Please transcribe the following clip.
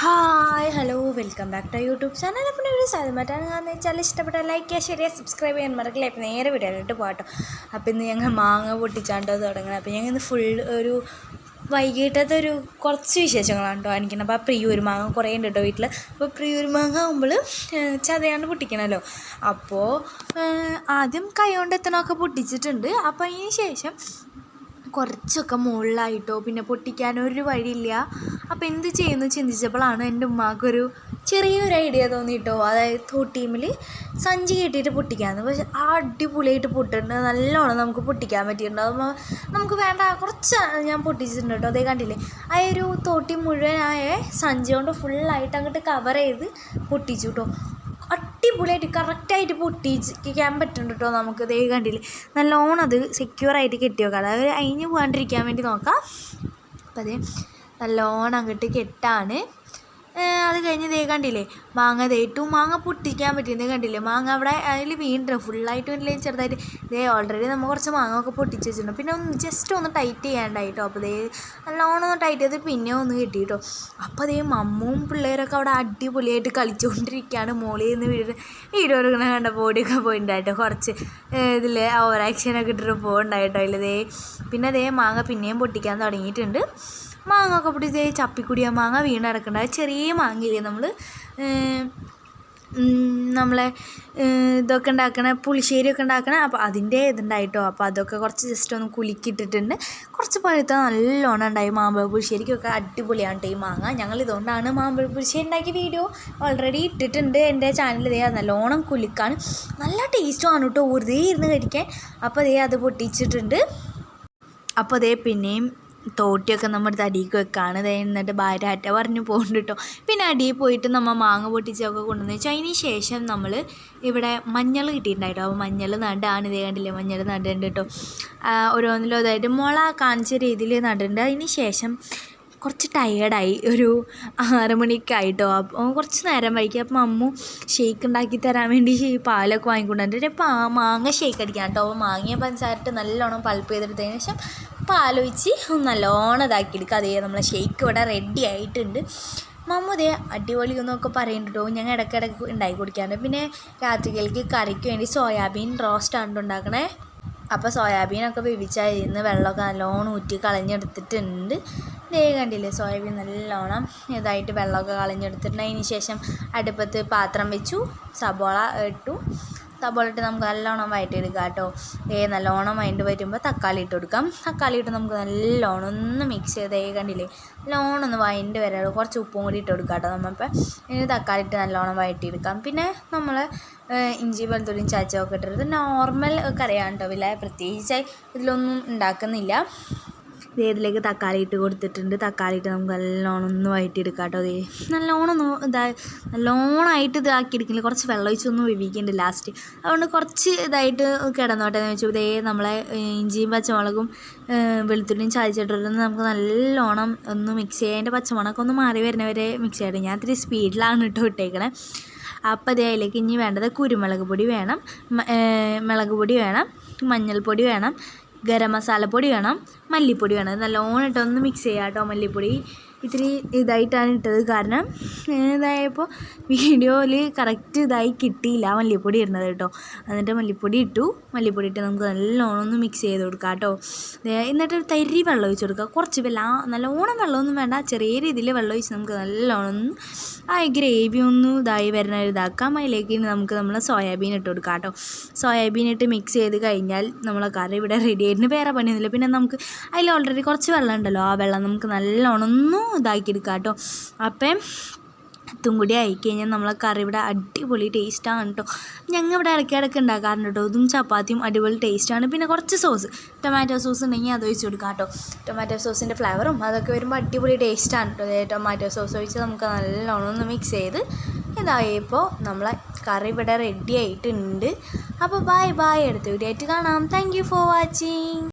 Hi hello welcome back to YouTube channel. അപ്പം ഒരു സ്ഥലമായിട്ടാണ് കാരണം വെച്ചാൽ ഇഷ്ടപ്പെട്ട ലൈക്ക് ചെയ്യുക ശരിയാ സബ്സ്ക്രൈബ് ചെയ്യാൻ മറക്കില്ല. ഇപ്പം നേരെ വിടാനായിട്ട് പോകട്ടോ അപ്പം ഇന്ന് ഞങ്ങൾ മാങ്ങ പൊട്ടിച്ചാണ്ടോ തുടങ്ങണം. അപ്പം ഞങ്ങൾ ഇന്ന് ഫുൾ ഒരു വൈകിട്ടത്തെ ഒരു കുറച്ച് വിശേഷങ്ങളാണ് കേട്ടോ കാണിക്കുന്നത് അപ്പോൾ ആ പ്രിയൂർ മാങ്ങ കുറേ ഉണ്ട് കേട്ടോ വീട്ടിൽ അപ്പോൾ പ്രിയൂർ മാങ്ങ ആകുമ്പോൾ ചതയാണ്ട് പൊട്ടിക്കണമല്ലോ അപ്പോൾ ആദ്യം കൈ കൊണ്ട് എത്തണമൊക്കെ പൊട്ടിച്ചിട്ടുണ്ട്. അപ്പോൾ അതിന് ശേഷം കുറച്ചൊക്കെ മുകളിലായിട്ടോ പിന്നെ പൊട്ടിക്കാനൊരു വഴിയില്ല. അപ്പോൾ എന്ത് ചെയ്യുന്നു? ചിന്തിച്ചപ്പോഴാണ് എന്റെ ഉമ്മാക്കൊരു ചെറിയൊരു ഐഡിയ തോന്നിയിട്ടോ. അതായത് തോട്ടീമിൽ സഞ്ചി കെട്ടിയിട്ട് പൊട്ടിക്കാമെന്ന് പക്ഷെ ആ അടിപൊളിയായിട്ട് പൊട്ടിട്ടുണ്ട്. നല്ലോണം നമുക്ക് പൊട്ടിക്കാൻ പറ്റിയിട്ടുണ്ട്. അപ്പോൾ നമുക്ക് വേണ്ട കുറച്ച് ഞാൻ പൊട്ടിച്ചിട്ടുണ്ട് കേട്ടോ. അതേ കണ്ടില്ലേ? ആ ഒരു തോട്ടി മുഴുവനായ സഞ്ചി കൊണ്ട് ഫുള്ളായിട്ട് അങ്ങോട്ട് കവർ ചെയ്ത് പൊട്ടിച്ചു കേട്ടോ. അടിപൊളിയായിട്ട് കറക്റ്റായിട്ട് പൊട്ടിക്കാൻ പറ്റുന്നുണ്ട് കേട്ടോ നമുക്ക്. ദേ കണ്ടില്ലേ? നല്ലോണം അത് സെക്യൂറായിട്ട് കെട്ടി വെക്കാം അതായത് അഴിഞ്ഞ് പോകാണ്ടിരിക്കാൻ വേണ്ടി നോക്കാം. അപ്പം അത് നല്ലോണം അങ്ങോട്ട് കെട്ടാണ്. അത് കഴിഞ്ഞ് ദേ കണ്ടില്ലേ മാങ്ങ തേട്ടു മാങ്ങ പൊട്ടിക്കാൻ പറ്റിയത് കണ്ടില്ലേ മാങ്ങ അവിടെ അതിൽ വീണ്ടും ഫുള്ളായിട്ട് വരില്ലെങ്കിൽ ചെറുതായിട്ട്. ദേ ഓൾറെഡി നമ്മൾ കുറച്ച് മാങ്ങ ഒക്കെ പൊട്ടിച്ച് വെച്ചിട്ടുണ്ട്. പിന്നെ ഒന്ന് ജസ്റ്റ് ഒന്ന് ടൈറ്റ് ചെയ്യാണ്ടായിട്ടോ അപ്പോൾ ദേ നല്ലോണം ഒന്ന് ടൈറ്റ് ചെയ്ത് പിന്നെ ഒന്ന് കിട്ടി കേട്ടോ അപ്പോൾ അതേ മമ്മും പിള്ളേരൊക്കെ അവിടെ അടിപൊളിയായിട്ട് കളിച്ചുകൊണ്ടിരിക്കുകയാണ് മോളിൽ നിന്ന് വീട് വീഡിയോ എടുക്കണ കണ്ട ബോഡിയൊക്കെ പോയിട്ടുണ്ടായിട്ടോ കുറച്ച് ഇതിൽ ഓവർ ആക്ഷനൊക്കെ ഇട്ടിട്ട് പോകുന്നുണ്ടായിട്ടോ അതിൽ ദേ. പിന്നെ അതേ മാങ്ങ പിന്നെയും പൊട്ടിക്കാൻ തുടങ്ങിയിട്ടുണ്ട്. മാങ്ങ ഒക്കെ പൊട്ടിച്ച് ചപ്പിക്കുടിയ മാങ്ങ വീണ് കിടക്കണ്ട ചെറിയ മാങ്ങയില്ലേ നമ്മൾ നമ്മളെ ഇതൊക്കെ ഉണ്ടാക്കണ പുളിശ്ശേരിയൊക്കെ ഉണ്ടാക്കണ അപ്പോൾ അതിന്റെ ഇതുണ്ടായിട്ടോ. അപ്പോൾ അതൊക്കെ കുറച്ച് ജസ്റ്റ് ഒന്ന് കുലുക്കിയിട്ടിട്ടുണ്ട്. കുറച്ച് പഴുത്ത നല്ലോണം ഉണ്ടായി മാമ്പഴ പുളിശ്ശേരിക്കൊക്കെ അടിപൊളിയാണ് ഈ മാങ്ങ. ഞങ്ങൾ ഇതുകൊണ്ടാണ് മാമ്പഴ പുളിശ്ശേരി ഉണ്ടാക്കിയ വീഡിയോ ഓൾറെഡി ഇട്ടിട്ടുണ്ട്. എന്റെ ചാനലിൽ ഇതേ നല്ലോണം കുലുക്കാണ്. നല്ല ടേസ്റ്റുമാണ് കേട്ടോ വെറുതെ ഇരുന്ന് കഴിക്കാൻ. അപ്പോൾ അതേ അത് പൊട്ടിച്ചിട്ടുണ്ട്. അപ്പോൾ അതേ പിന്നെയും തോട്ടിയൊക്കെ നമ്മുടെ അടിയിൽ വെക്കാണ്. എന്നിട്ട് ഭാര്യ അറ്റ പറഞ്ഞു പോകുന്നുണ്ട് കേട്ടോ പിന്നെ അടിയിൽ പോയിട്ട് നമ്മൾ മാങ്ങ പൊട്ടിച്ചൊക്കെ കൊണ്ടുവന്ന് വെച്ചാൽ അതിന് ശേഷം നമ്മൾ ഇവിടെ മഞ്ഞൾ കിട്ടിയിട്ടുണ്ടായിട്ടോ. അപ്പോൾ മഞ്ഞൾ നടാണ് ഇതേ കണ്ടില്ലേ? മഞ്ഞൾ നടുന്നുണ്ട് കേട്ടോ. ഓരോന്നിലും അതായത് മുള കാണിച്ച രീതിയിൽ നടുന്നുണ്ട് അതിന് ശേഷം കുറച്ച് ടയേർഡായി ഒരു ആറ് മണിക്കായിട്ടോ. അപ്പോൾ കുറച്ച് നേരം വൈകി. അപ്പം അമ്മു ഷേക്ക് ഉണ്ടാക്കി തരാൻ വേണ്ടി പാലൊക്കെ വാങ്ങിക്കൊണ്ടുവന്നിട്ട് ഇപ്പോൾ മാങ്ങ ഷേക്ക് അടിക്കാം കേട്ടോ. അപ്പോൾ മാങ്ങ പഞ്ചസാരട്ട് നല്ലോണം പൾപ്പ് ചെയ്തെടുത്തതിന് ശേഷം പാലൊഴിച്ച് നല്ലോണം ഇതാക്കി എടുക്കുക അതേ നമ്മളെ ഷെയ്ക്ക് ഇവിടെ റെഡി ആയിട്ടുണ്ട്. മമ്മൂതേ അടിപൊളി എന്നൊക്കെ പറയുന്നുണ്ട് ഞങ്ങൾ ഇടയ്ക്കിടയ്ക്ക് ഉണ്ടാക്കി കൊടുക്കാറുണ്ട്. പിന്നെ രാത്രികൾക്ക് കറിക്ക് വേണ്ടി സോയാബീൻ റോസ്റ്റാണ് ഉണ്ടാക്കണേ. അപ്പോൾ സോയാബീനൊക്കെ വേവിച്ചായിരുന്നു വെള്ളമൊക്കെ നല്ലോണം ഊറ്റി കളഞ്ഞെടുത്തിട്ടുണ്ട്. ദേ കണ്ടില്ലേ സോയാബീൻ നല്ലോണം ഇതായിട്ട് വെള്ളമൊക്കെ കളഞ്ഞെടുത്തിട്ടുണ്ട്. അതിന് ശേഷം അടുപ്പത്ത് പാത്രം വെച്ചു സബോള ഇട്ടു. സബോള നമുക്ക് നല്ലോണം വഴറ്റിയെടുക്കാം കേട്ടോ. ഏ നല്ലോണം വഴണ്ട് വരുമ്പോൾ തക്കാളി ഇട്ട് കൊടുക്കാം. തക്കാളി ഇട്ട് നമുക്ക് നല്ലോണം ഒന്ന് മിക്സ് ചെയ്ത് ഏ കണ്ടില്ലേ? നല്ലോണം ഒന്ന് വഴണ്ട് വരാം കുറച്ച് ഉപ്പും കൂടി ഇട്ട് കൊടുക്കാം കേട്ടോ നമ്മളിപ്പോൾ ഇനി തക്കാളി ഇട്ട് നല്ലോണം വഴറ്റിയെടുക്കാം പിന്നെ നമ്മൾ ഇഞ്ചി വെളുത്തുള്ളിയും ചാച്ചയൊക്കെ ഇട്ടിട്ട് നോർമൽ കറിയാണ് കേട്ടോ. വില പ്രത്യേകിച്ചായി ഇതിലൊന്നും ഉണ്ടാക്കുന്നില്ല. ഇതിലേക്ക് തക്കാളി ഇട്ട് കൊടുത്തിട്ടുണ്ട്. തക്കാളി ഇട്ട് നമുക്ക് നല്ലോണം ഒന്ന് വഴറ്റിയെടുക്കാം കേട്ടോ അതേ നല്ലോണം ഒന്ന് ഇതാ നല്ലോണമായിട്ട് ഇതാക്കി എടുക്കില്ല കുറച്ച് വെള്ളം ഒഴിച്ചൊന്നും വേവിക്കുന്നുണ്ട് ലാസ്റ്റ് അതുകൊണ്ട് കുറച്ച് ഇതായിട്ട് കിടന്നോട്ടെ എന്ന് വെച്ചാൽ ഇതേ നമ്മളെ ഇഞ്ചിയും പച്ചമുളകും വെളുത്തുള്ളിയും ചായച്ചിട്ടിട്ട് നമുക്ക് നല്ലോണം ഒന്ന് മിക്സ് ചെയ്യാം. അതിന്റെ പച്ചമുളകൊക്കെ ഒന്ന് മാറി വരുന്നവരെ മിക്സ് ചെയ്യട്ടെ. ഞാൻ ഇത്തിരി സ്പീഡിലാണ് ഇട്ട് ഇട്ടേക്കണേ. അപ്പോൾ അതേ അതിലേക്ക് ഇനി വേണ്ടത് കുരുമുളക് പൊടി വേണം മുളക് പൊടി വേണം മഞ്ഞൾപ്പൊടി വേണം ഗരം മസാലപ്പൊടി വേണം മല്ലിപ്പൊടി വേണം. നല്ലോണം ഇട്ടൊന്ന് മിക്സ് ചെയ്യാം കേട്ടോ മല്ലിപ്പൊടി. ഇത്തിരി ഇതായിട്ടാണ് ഇട്ടത്. കാരണം ഇതായപ്പോൾ വീഡിയോയിൽ കറക്റ്റ് ഇതായി കിട്ടിയില്ല മല്ലിപ്പൊടി ഇടുന്നത് കേട്ടോ. എന്നിട്ട് മല്ലിപ്പൊടി ഇട്ടു. മല്ലിപ്പൊടി ഇട്ട് നമുക്ക് നല്ലോണം ഒന്ന് മിക്സ് ചെയ്ത് കൊടുക്കാം കേട്ടോ. എന്നിട്ട് തരി വെള്ളം ഒഴിച്ച് കൊടുക്കുക. കുറച്ച് വെള്ളം. നല്ലോണം വെള്ളമൊന്നും വേണ്ട. ചെറിയ രീതിയിൽ വെള്ളം ഒഴിച്ച് നമുക്ക് നല്ലോണം ഒന്ന് ആ ഗ്രേവി ഒന്ന് ഇതായി വരുന്ന ഇതാക്കാം. അതിലേക്ക് നമുക്ക് നമ്മൾ സോയാബീൻ ഇട്ട് കൊടുക്കാം കേട്ടോ. സോയാബീൻ ഇട്ട് മിക്സ് ചെയ്ത് കഴിഞ്ഞാൽ നമ്മളെ കറി ഇവിടെ റെഡി ആയിരുന്നു. വേറെ പണിയൊന്നുമില്ല. പിന്നെ നമുക്ക് അതിൽ ഓൾറെഡി കുറച്ച് വെള്ളം ഉണ്ടല്ലോ. ആ വെള്ളം നമുക്ക് നല്ലോണം ഒന്ന് ഇതാക്കിയെടുക്കാം കേട്ടോ അപ്പം ഇതും കൂടി ആയിക്കഴിഞ്ഞാൽ നമ്മളെ കറി ഇവിടെ അടിപൊളി ടേസ്റ്റാണ് കേട്ടോ ഞങ്ങൾ ഇവിടെ ഇടയ്ക്കിടയ്ക്ക് ഉണ്ടാക്കാറുണ്ട് കേട്ടോ ഇതും ചപ്പാത്തിയും അടിപൊളി ടേസ്റ്റാണ് പിന്നെ കുറച്ച് സോസ് ടൊമാറ്റോ സോസ് ഉണ്ടെങ്കിൽ അത് ഒഴിച്ച് കൊടുക്കാം കേട്ടോ ടൊമാറ്റോ സോസിന്റെ ഫ്ലേവറും അതൊക്കെ വരുമ്പോൾ അടിപൊളി ടേസ്റ്റാണ് കേട്ടോ ടൊമാറ്റോ സോസ് ഒഴിച്ച് നമുക്ക് നല്ലോണം ഒന്ന് മിക്സ് ചെയ്ത് ഇതായപ്പോൾ നമ്മളെ കറി ഇവിടെ റെഡി ആയിട്ടുണ്ട്. അപ്പോൾ ബായ് ബായ് അടുത്ത വീഡിയോ ആയിട്ട് കാണാം. Thank for watching